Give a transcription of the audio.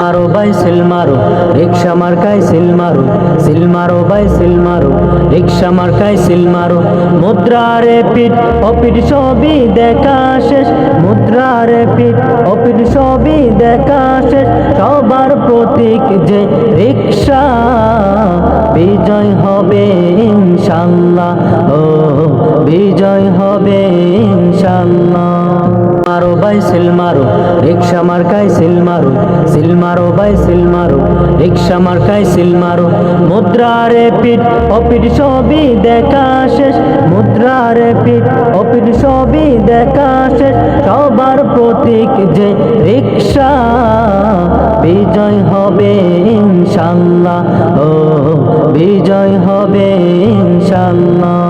মারো ভাই সিল মারো, রিক্সা মার্কায় সিল মারো সিল মারো ভাই সিল মারো, রিক্সা মার্কায় সিল মারো। মুদ্রারে পিট, অপিট সবই দেখা শেষ। মুদ্রারে পিট, অপিট সবই দেখা শেষ। সবার প্রতীক যে রিক্সা, বিজয় হবে ইনশাল্লাহ। ও, বিজয় হবে ইনশাল্লাহ। ভাই সিল মারো, রিক্সা মার্কায় সিল মারো সিল মারো ভাই সিল মারো, রিক্সা মার্কায় সিল মারো। মুদ্রারে পিঠ, অপিঠ সবই দেখা শেষ। মুদ্রারে পিঠ, অপিঠ সবই দেখা শেষ। সবার প্রতীক যে রিক্সা, বিজয় হবে ইনশাল্লাহ। ও, বিজয় হবে ইনশাল্লাহ।